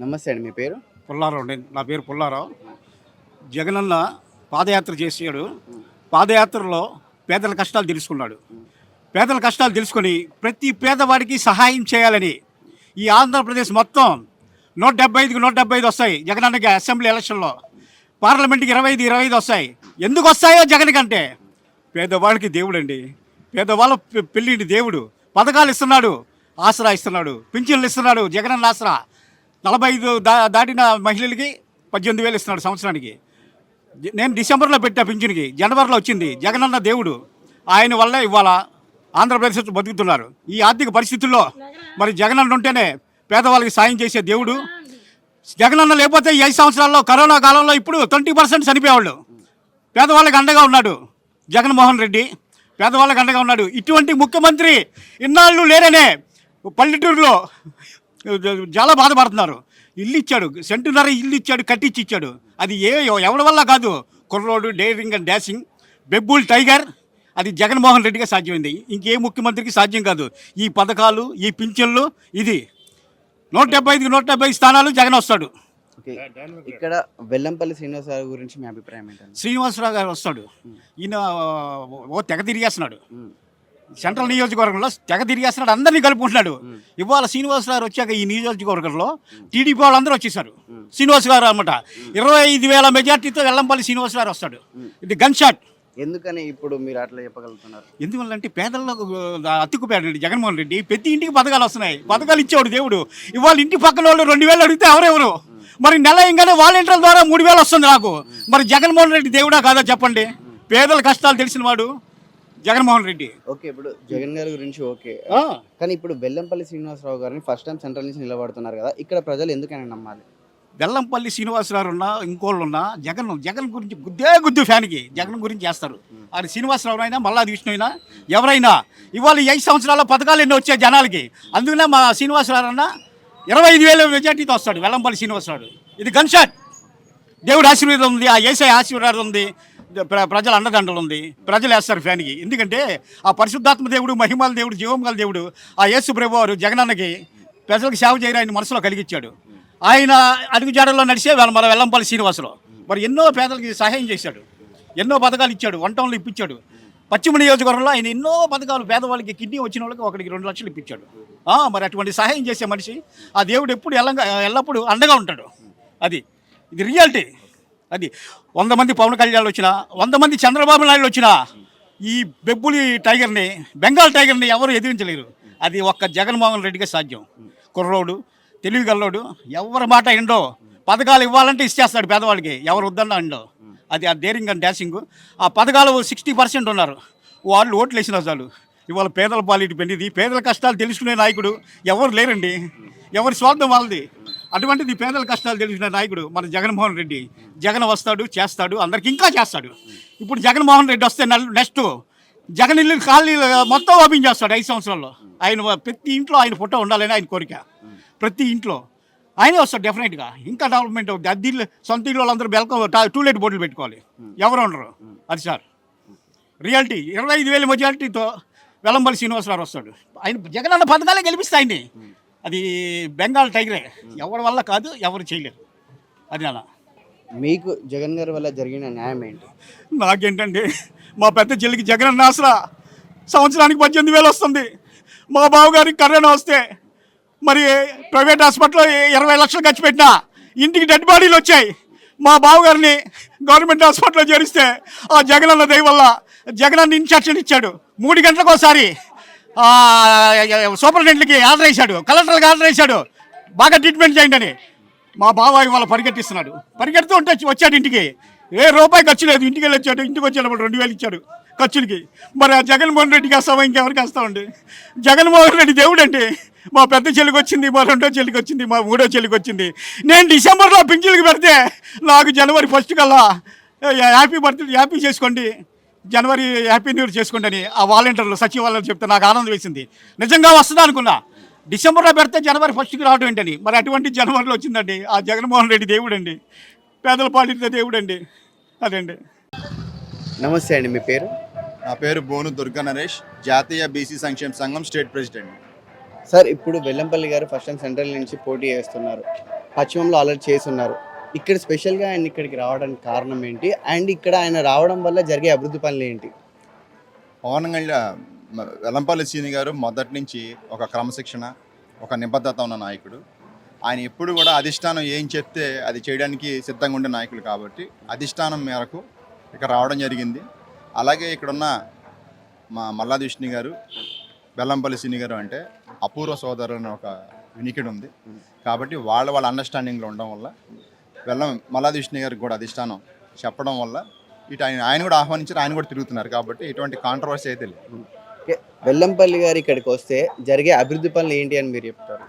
నమస్తే అండి మీ పేరు? పుల్లారావు అండి. నా పేరు పుల్లారావు. జగనన్న పాదయాత్ర చేసాడు పాదయాత్రలో పేదల కష్టాలు తెలుసుకున్నాడు. పేదల కష్టాలు తెలుసుకొని ప్రతి పేదవాడికి సహాయం చేయాలని ఈ ఆంధ్రప్రదేశ్ మొత్తం నూట డెబ్బై ఐదుకి నూట డెబ్బై ఐదు వస్తాయి జగనన్నకి అసెంబ్లీ ఎలక్షన్లో. పార్లమెంట్కి ఇరవై ఐదు ఇరవై ఐదు వస్తాయి. ఎందుకు వస్తాయో జగన్ కంటే? పేదవాళ్ళకి దేవుడు అండి పేదవాళ్ళ పె- పెళ్ళింటి దేవుడు. పథకాలు ఇస్తున్నాడు ఆసరా ఇస్తున్నాడు పింఛన్లు ఇస్తున్నాడు జగనన్న ఆసరా. నలభై ఐదు దా దాటిన మహిళలకి పద్దెనిమిది వేలు ఇస్తున్నాడు సంవత్సరానికి. నేను డిసెంబర్లో పెట్టా పింఛన్కి జనవరిలో వచ్చింది జగనన్న దేవుడు. ఆయన వల్లే ఇవాళ ఆంధ్రప్రదేశ్ బతుకుతున్నారు. ఈ ఆర్థిక పరిస్థితుల్లో మరి జగనన్న ఉంటేనే పేదవాళ్ళకి సాయం చేసే దేవుడు. జగనన్న లేకపోతే ఈ ఐదు సంవత్సరాల్లో కరోనా కాలంలో ఇప్పుడు ట్వంటీ పర్సెంట్ చనిపోయేవాళ్ళు. పేదవాళ్ళకి అండగా ఉన్నాడు జగన్మోహన్ రెడ్డి. పేదవాళ్ళకి అండగా ఉన్నాడు. ఇటువంటి ముఖ్యమంత్రి ఇన్నాళ్ళు లేరనే పల్లెటూరులో చాలా బాధపడుతున్నారు. ఇల్లు ఇచ్చాడు సెంటున్నర ఇల్లు ఇచ్చాడు కట్టించి ఇచ్చాడు. అది ఏ ఎవరి వల్ల కాదు. కుర్రోడు డేరింగ్ అండ్ డాషింగ్ బెబ్బుల్ టైగర్ అది జగన్మోహన్ రెడ్డిగా సాధ్యమైంది. ఇంకే ముఖ్యమంత్రికి సాధ్యం కాదు. ఈ పథకాలు ఈ పింఛన్లు ఇది. నూట డెబ్బై ఐదుకి నూట డెబ్బై ఐదు స్థానాలు జగన్ వస్తాడు. ఇక్కడ వెల్లంపల్లి శ్రీనివాస్ గారి గురించి మీ అభిప్రాయం ఏంటండి? శ్రీనివాసరావు గారు వస్తాడు. ఈయన ఓ తెగ తిరిగేస్తున్నాడు. సెంట్రల్ నియోజకవర్గంలో తెగ తిరిగేస్తున్నాడు అందరినీ కలుపుకుంటున్నాడు. ఇవాళ శ్రీనివాస్ గారు వచ్చాక ఈ నియోజకవర్గంలో టీడీపీ వాళ్ళందరూ వచ్చేసారు శ్రీనివాస్ గారు అన్నమాట. ఇరవై ఐదు వేల మెజార్టీతో వెల్లంపల్లి శ్రీనివాస్ గారు వస్తాడు. ఇది గన్ షాట్ ఎందుకని ఇప్పుడు మీరు అట్లా చెప్పగలుగుతున్నారు? ఎందువల్లంటే పేదల్లో అతుక్కుపోయాడు జగన్మోహన్ రెడ్డి. ప్రతి ఇంటికి పథకాలు వస్తున్నాయి. పథకాలు ఇచ్చేవాడు దేవుడు. ఇవాళ ఇంటి పక్కన వాళ్ళు రెండు వేలు అడిగితే ఎవరెవరు మరి నెల ఇంకానే వాలంటీర్ల ద్వారా మూడు వేలు వస్తుంది నాకు. మరి జగన్మోహన్ రెడ్డి దేవుడా కాదా చెప్పండి? పేదల కష్టాలు తెలిసిన వాడు. జగన్మోహన్ రెడ్డి. ఓకే ఇప్పుడు జగన్ గారి గురించి ఓకే. కానీ ఇప్పుడు వెల్లంపల్లి శ్రీనివాసరావు గారిని ఫస్ట్ టైం సెంట్రల్ నుంచి నిలబడుతున్నారు కదా ఇక్కడ ప్రజలు ఎందుకని నమ్మాలి? వెల్లంపల్లి శ్రీనివాసరావు ఉన్నా ఇంకోళ్ళు ఉన్నా జగన్ జగన్ గురించి గుద్దే గుద్దు ఫ్యాన్కి జగన్ గురించి చేస్తారు. అది శ్రీనివాసరావు అయినా మల్లాది విష్ణు అయినా ఎవరైనా ఇవాళ ఐదు సంవత్సరాల పథకాలు ఎన్ని వచ్చాయి జనాలకి? అందుకనే మా శ్రీనివాసరావు అన్న ఇరవై ఐదు వేల మెజార్టీతో వస్తాడు వెల్లంపల్లి శ్రీనివాసరావు. ఇది గన్ షాట్. దేవుడు ఆశీర్వాదం ఉంది ఆ ఏసఐ ఆశీర్వాదం ఉంది. ప్రజల అండదండలు ఉంది. ప్రజలు వేస్తారు ఫ్యాన్కి. ఎందుకంటే ఆ పరిశుద్ధాత్మ దేవుడు మహిమాల దేవుడు జీవంగల దేవుడు ఆ యేసు ప్రభు వారు జగనన్నకి ప్రజలకు సేవ చేయరు ఆయన మనసులో కలిగించాడు ఆయన అడుగుజాడల్లో నడిచే వాళ్ళ మన వెల్లంపల్లి శ్రీనివాసరావు మరి ఎన్నో పేదలకి సహాయం చేశాడు. ఎన్నో పథకాలు ఇచ్చాడు. వంటంలో ఇప్పించాడు. పశ్చిమ నియోజకవర్గంలో ఆయన ఎన్నో పథకాలు పేదవాళ్ళకి కిడ్నీ వచ్చిన వాళ్ళకి ఒకరికి రెండు లక్షలు ఇప్పించాడు. మరి అటువంటి సహాయం చేసే మనిషి ఆ దేవుడు ఎప్పుడు ఎల్లంగా ఎల్లప్పుడూ అండగా ఉంటాడు. అది ఇది రియాలిటీ. అది వంద మంది పవన్ కళ్యాణ్ వచ్చినా వంద మంది చంద్రబాబు నాయుడు వచ్చినా ఈ బెబ్బులి టైగర్ని బెంగాల్ టైగర్ని ఎవరు ఎదిరించలేరు. అది ఒక్క జగన్మోహన్ రెడ్డికి సాధ్యం. కుర్రోడు తెలివిగల్లోడు ఎవరి మాట ఎండో పథకాలు ఇవ్వాలంటే ఇచ్చేస్తాడు పేదవాళ్ళకి ఎవరు వద్దన్నా ఎండో అది ఆ డేరింగ్ అండ్ డాషింగ్ ఆ పథకాలు సిక్స్టీ పర్సెంట్ ఉన్నారు. వాళ్ళు ఓట్లు వేసిన చాలు. ఇవాళ పేదల పాలిటి పెండిది పేదల కష్టాలు తెలుసుకునే నాయకుడు ఎవరు లేరండి? ఎవరి స్వార్థం వాళ్ళది? అటువంటిది పేదల కష్టాలు తెలిసిన నాయకుడు మన జగన్మోహన్ రెడ్డి. జగన్ వస్తాడు చేస్తాడు అందరికి ఇంకా చేస్తాడు. ఇప్పుడు జగన్మోహన్ రెడ్డి వస్తే నెక్స్ట్ జగన్ ఇల్లు ఖాళీలు మొత్తం ఓపెన్ చేస్తాడు ఐదు సంవత్సరాల్లో. ఆయన ప్రతి ఇంట్లో ఆయన ఫోటో ఉండాలని ఆయన కోరిక. ప్రతి ఇంట్లో. ఆయనే వస్తాడు డెఫినెట్గా. ఇంకా డెవలప్మెంట్ అవుతుంది అద్దె ఇల్లు సొంత ఇల్లు వాళ్ళందరూ బెల్కం టూలెట్ బోర్డులు పెట్టుకోవాలి. ఎవరు ఉండరు. అది సార్. రియాలిటీ. ఇరవై ఐదు వేల మెజారిటీతో వెలంబలి శ్రీనివాసరావు వస్తాడు. ఆయన జగన్ అన్న పథకాలే గెలిపిస్తాయి ఆయన్ని. అది బెంగాల్ టైగరే. ఎవరి వల్ల కాదు ఎవరు చేయలేరు. అది అలా. మీకు జగన్ గారి వల్ల జరిగిన న్యాయం ఏంటి? నాకేంటంటే మా పెద్ద చెల్లికి జగన్ అన్న ఆసరా. సంవత్సరానికి పద్దెనిమిది వేలు వస్తుంది. మా బావగారికి కరోనా వస్తే మరి ప్రైవేట్ హాస్పిటల్లో ఇరవై లక్షలు ఖర్చు పెట్టినా ఇంటికి డెడ్ బాడీలు వచ్చాయి. మా బావగారిని గవర్నమెంట్ హాస్పిటల్లో చేరిస్తే ఆ జగన్ అన్న దయ వల్ల జగన్ అన్న ఇన్స్ట్రక్షన్ ఇచ్చాడు. మూడు గంటలకు ఒకసారి. సూపరింటెండెంట్కి ఆర్డర్ వేశాడు. కలెక్టర్కి ఆర్డర్ వేశాడు. బాగా ట్రీట్మెంట్ చేయండి అని. మా బాబాయ్ వాళ్ళ పరిగెట్టిస్తున్నాడు పరిగెడుతూ ఉంటే వచ్చాడు ఇంటికి. ఏ రూపాయి ఖర్చు లేదు. ఇంటికి వెళ్ళి వచ్చాడు. ఇంటికి వచ్చేటప్పుడు రెండు వేలు ఇచ్చాడు ఖర్చులకి. మరి ఆ జగన్మోహన్ రెడ్డికి వస్తామా ఇంకెవరికి వస్తామండి జగన్మోహన్ రెడ్డి దేవుడు అండి మా పెద్ద చెల్లికి వచ్చింది మా రెండో చెల్లికి వచ్చింది మా మూడో చెల్లికి వచ్చింది. నేను డిసెంబర్లో పింఛన్కి పెడితే నాకు జనవరి ఫస్ట్ కల్లా హ్యాపీ బర్త్డే హ్యాపీ చేసుకోండి. జనవరి హ్యాపీ న్యూ ఇయర్ చేసుకోండి అని ఆ వాలంటీర్లు సచివాలయం చెప్తే నాకు ఆనందం వేసింది. నిజంగా వస్తుందా అనుకున్నా. డిసెంబర్లో పెడితే జనవరి ఫస్ట్కి రావడం ఏంటని. మరి అటువంటి జనవరిలో వచ్చిందండి. ఆ జగన్మోహన్ రెడ్డి దేవుడు అండి పేదల పాలిత దేవుడు అండి అదండి. నమస్తే అండి మీ పేరు? నా పేరు బోను దుర్గా నరేష్ జాతీయ బీసీ సంక్షేమ సంఘం స్టేట్ ప్రెసిడెంట్. సార్ ఇప్పుడు వెల్లంపల్లి గారు ఫస్ట్ టైం సెంట్రల్ నుంచి పోటీ చేస్తున్నారు. పశ్చిమంలో ఆల్రెడీ చేసి ఉన్నారు. ఇక్కడ స్పెషల్గా ఆయన ఇక్కడికి రావడానికి కారణం ఏంటి? అండ్ ఇక్కడ ఆయన రావడం వల్ల జరిగే అభివృద్ధి పనులు ఏంటి? పవన్ కళ్యాణ్ వెల్లంపల్లి సీని గారు మొదటి నుంచి ఒక క్రమశిక్షణ ఒక నిబద్ధత ఉన్న నాయకుడు. ఆయన ఎప్పుడు కూడా అధిష్టానం ఏం చెప్తే అది చేయడానికి సిద్ధంగా ఉండే నాయకుడు కాబట్టి అధిష్టానం మేరకు ఇక్కడ రావడం జరిగింది. అలాగే ఇక్కడున్న మా మల్లాది విష్ణు గారు బెల్లంపల్లి సీని గారు అంటే అపూర్వ సోదరులు అనే ఒక వినికిడి ఉంది. కాబట్టి వాళ్ళ వాళ్ళ అండర్స్టాండింగ్లో ఉండడం వల్ల బెల్లం మల్లాది విష్ణు గారికి కూడా అధిష్టానం చెప్పడం వల్ల ఇటు ఆయన ఆయన కూడా ఆహ్వానించారు ఆయన కూడా తిరుగుతున్నారు కాబట్టి ఎటువంటి కాంట్రవర్సీ అయితే లేదు. వెల్లంపల్లి గారు ఇక్కడికి వస్తే జరిగే అభివృద్ధి పనులు ఏంటి అని మీరు చెప్తారు?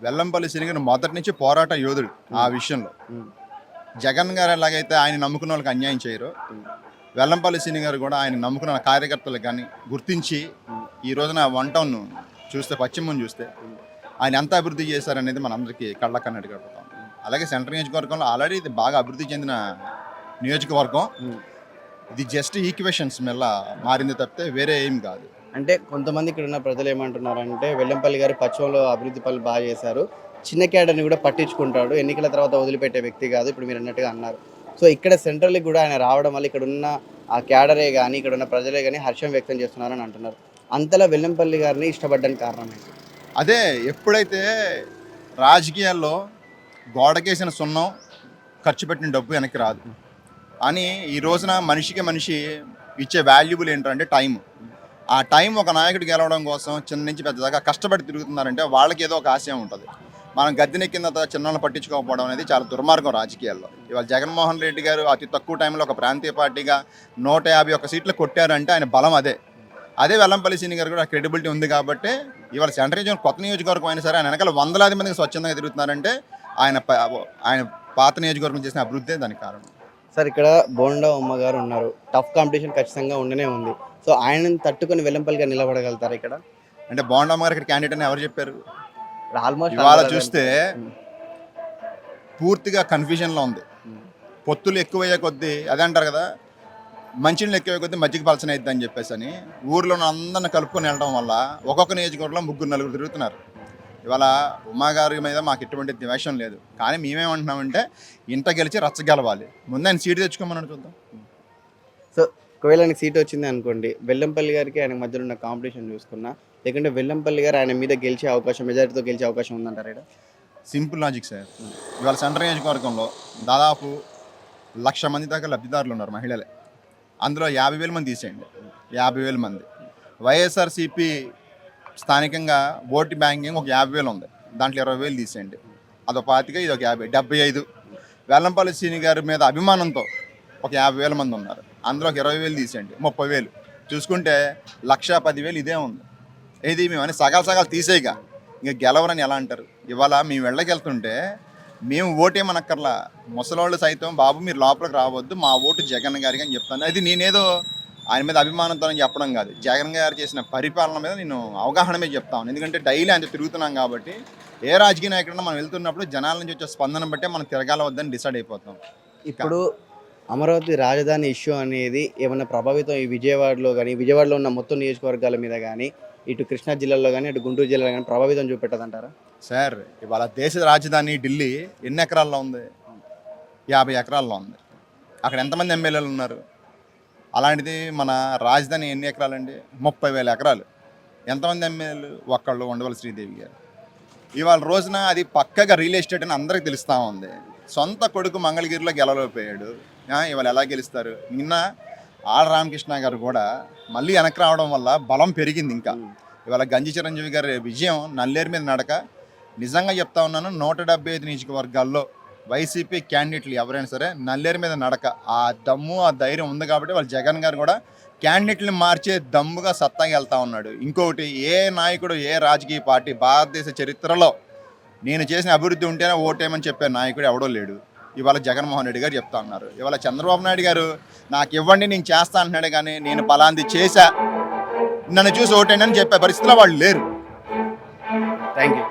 వెల్లంపల్లి సిరిగిన మొదటి నుంచి పోరాట యోధుడు ఆ విషయంలో. జగన్ గారు ఎలాగైతే ఆయన నమ్ముకున్న వాళ్ళకి అన్యాయం చేయరో వెల్లంపల్లి సిని గారు కూడా ఆయన నమ్ముకున్న కార్యకర్తలకు కానీ గుర్తించి ఈ రోజున వన్ టౌన్ చూస్తే పశ్చిమం చూస్తే ఆయన ఎంత అభివృద్ధి చేశారనేది మనందరికీ కళ్ళ కడుపుతాం అలాగే సెంట్రల్ నియోజకవర్గంలో ఆల్రెడీ ఇది బాగా అభివృద్ధి చెందిన నియోజకవర్గం. ఇది జస్ట్ ఈక్వేషన్స్ మెల్ల మారింది తప్పితే వేరే ఏం కాదు. అంటే కొంతమంది ఇక్కడ ఉన్న ప్రజలు ఏమంటున్నారంటే వెల్లంపల్లి గారు పశ్చిమంలో అభివృద్ధి పనులు బాగా చేశారు. చిన్న క్యాడర్ని కూడా పట్టించుకుంటాడు. ఎన్నికల తర్వాత వదిలిపెట్టే వ్యక్తి కాదు. ఇప్పుడు మీరు అన్నట్టుగా అన్నారు. సో ఇక్కడ సెంట్రల్కి కూడా ఆయన రావడం వల్ల ఇక్కడ ఉన్న ఆ క్యాడరే కానీ ఇక్కడ ఉన్న ప్రజలే కానీ హర్షం వ్యక్తం చేస్తున్నారని అంటున్నారు. అంతలా వెల్లంపల్లి గారిని ఇష్టపడడానికి కారణం ఏంటి? అదే ఎప్పుడైతే రాజకీయాల్లో గోడకేసిన సున్నం ఖర్చు పెట్టిన డబ్బు వెనక్కి రాదు. అని ఈ రోజున మనిషికి మనిషి ఇచ్చే వాల్యుబుల్ ఏంటంటే టైం. ఆ టైం ఒక నాయకుడు గెలవడం కోసం చిన్న నుంచి పెద్దదాకా కష్టపడి తిరుగుతున్నారంటే వాళ్ళకి ఏదో ఒక ఆశయం ఉంటుంది. మనం గద్దెనెక్కిన తర్వాత చిన్నలను పట్టించుకోకపోవడం అనేది చాలా దుర్మార్గం రాజకీయాల్లో. ఇవాళ జగన్మోహన్ రెడ్డి గారు అతి తక్కువ టైంలో ఒక ప్రాంతీయ పార్టీగా నూట యాభై ఒక్క సీట్లు కొట్టారంటే ఆయన బలం అదే. అదే వెల్లంపల్లి సీని గారు కూడా క్రెడిబిలిటీ ఉంది కాబట్టి ఇవాళ సెంట్రల్ జోన్ కొత్త నియోజకవర్గం అయినా సరే ఆయన వెనకాల వందలాది మందికి స్వచ్ఛందంగా తిరుగుతున్నారంటే ఆయన ఆయన పాత నియోజకవర్గం చేసిన అభివృద్ధి దానికి కారణం? సార్ ఇక్కడ బోండా ఉమ్మ గారు ఉన్నారు. టఫ్ కాంపిటీషన్ ఖచ్చితంగా ఉండనే ఉంది. సో ఆయనను తట్టుకొని వెల్లంపల్లి గారు నిలబడగలుగుతారు ఇక్కడ? అంటే బాండమ్మ గారు ఇక్కడ క్యాండిడేట్ అని ఎవరు చెప్పారు? ఆల్మోస్ట్ ఇవాళ చూస్తే. పూర్తిగా కన్ఫ్యూజన్లో ఉంది. పొత్తులు ఎక్కువయ్యే కొద్దీ అదే అంటారు కదా మంచినీళ్ళు ఎక్కువయ్యే కొద్దీ మజ్జిగ పలసన అని చెప్పేసి అని ఊర్లో అందరిని కలుపుకొని వెళ్ళడం వల్ల ఒక్కొక్క నియోజకవర్గంలో ముగ్గురు నలుగురు తిరుగుతున్నారు. ఇవాళ ఉమా గారి మీద మాకు ఎటువంటి ద్వేషం లేదు. కానీ మేమేమంటున్నామంటే ఇంట గెలిచి రచ్చ గెలవాలి. ముందు ఆయన సీటు తెచ్చుకోమని చూద్దాం. సో ఒకవేళ ఆయనకి సీట్ వచ్చింది అనుకోండి వెల్లంపల్లి గారికి ఆయన మధ్యలో ఉన్న కాంపిటీషన్ చూసుకున్నా లేకుంటే వెల్లంపల్లి గారు ఆయన మీద గెలిచే అవకాశం మెజారిటీతో గెలిచే అవకాశం ఉందంటారా ఇక్కడ? సింపుల్ లాజిక్ సార్ ఇవాళ సెంట్రల్ నియోజకవర్గంలో దాదాపు లక్ష మంది దాకా లబ్ధిదారులు ఉన్నారు మహిళలే. అందులో యాభై వేల మంది తీసేయండి. యాభై వేల మంది. వైఎస్ఆర్సిపి స్థానికంగా ఓటు బ్యాంకింగ్ ఒక యాభై వేలు ఉంది. దాంట్లో ఇరవై వేలు తీసేయండి. అదొక పాతిక ఇది ఒక యాభై డెబ్బై ఐదు. వెల్లంపల్లి శ్రీని గారి మీద అభిమానంతో ఒక యాభై వేల మంది ఉన్నారు. అందులో ఒక ఇరవై వేలు తీసేయండి ముప్పై వేలు. చూసుకుంటే లక్ష పదివేలు ఇదే ఉంది. ఇది మేము అని సగాలు సగాలు తీసేయగా ఇంకా గెలవరని ఎలా అంటారు? ఇవాళ మేము వెళ్ళకెళ్తుంటే మేము ఓటేమనక్కర్లా ముసలోళ్ళు సైతం బాబు మీరు లోపలికి రావద్దు మా ఓటు జగన్ గారికి అని చెప్తాను. అది నేనేదో ఆయన మీద అభిమానంతో చెప్పడం కాదు. జగన్ గారు చేసిన పరిపాలన మీద నేను అవగాహన మీద చెప్తాను ఎందుకంటే డైలీ ఆయన తిరుగుతున్నాం కాబట్టి ఏ రాజకీయ నాయకుడన్నా మనం వెళ్తున్నప్పుడు జనాల నుంచి వచ్చే స్పందన బట్టే మనం తిరగాల వద్దని డిసైడ్ అయిపోతాం. ఇప్పుడు అమరావతి రాజధాని ఇష్యూ అనేది ఏమైనా ప్రభావితం ఈ విజయవాడలో కానీ విజయవాడలో ఉన్న మొత్తం నియోజకవర్గాల మీద కానీ ఇటు కృష్ణా జిల్లాలో కానీ ఇటు గుంటూరు జిల్లాలో కానీ ప్రభావితం చూపెట్టదంటారా? సార్ ఇవాళ దేశ రాజధాని ఢిల్లీ ఎన్ని ఎకరాల్లో ఉంది? యాభై ఎకరాల్లో ఉంది. అక్కడ ఎంతమంది ఎమ్మెల్యేలు ఉన్నారు? అలాంటిది మన రాజధాని ఎన్ని ఎకరాలండి? ముప్పై వేల ఎకరాలు. ఎంతమంది ఎమ్మెల్యేలు? ఒక్కళ్ళు ఉండవల్లి శ్రీదేవి గారు. ఇవాళ రోజున అది పక్కగా రియల్ ఎస్టేట్ అని అందరికి తెలుస్తూ ఉంది. సొంత కొడుకు మంగళగిరిలో గెలవలేకపోయాడు. ఇవాళ ఎలా గెలుస్తారు? నిన్న ఆళ్ళ రామకృష్ణ గారు కూడా మళ్ళీ వెనక్కి రావడం వల్ల బలం పెరిగింది ఇంకా. ఇవాళ గంజి చిరంజీవి గారి విజయం నల్లేరు మీద నడక. నిజంగా చెప్తా ఉన్నాను నూట డెబ్బై ఐదు నియోజకవర్గాల్లో వైసీపీ క్యాండిడేట్లు ఎవరైనా సరే నల్లేరు మీద నడక. ఆ దమ్ము ఆ ధైర్యం ఉంది కాబట్టి వాళ్ళు జగన్ గారు కూడా క్యాండిడేట్ని మార్చే దమ్ముగా సత్తాగా వెళ్తా ఉన్నాడు. ఇంకొకటి ఏ నాయకుడు ఏ రాజకీయ పార్టీ భారతదేశ చరిత్రలో నేను చేసిన అభివృద్ధి ఉంటేనే ఓటేమని చెప్పే నాయకుడు ఎవడో లేడు. ఇవాళ జగన్మోహన్ రెడ్డి గారు చెప్తా ఉన్నారు. ఇవాళ చంద్రబాబు నాయుడు గారు నాకు ఇవ్వండి నేను చేస్తా అంటున్నాడు కానీ నేను పలాంది చేశా. నన్ను చూసి ఓటేనని చెప్పే పరిస్థితిలో వాళ్ళు లేరు. Thank you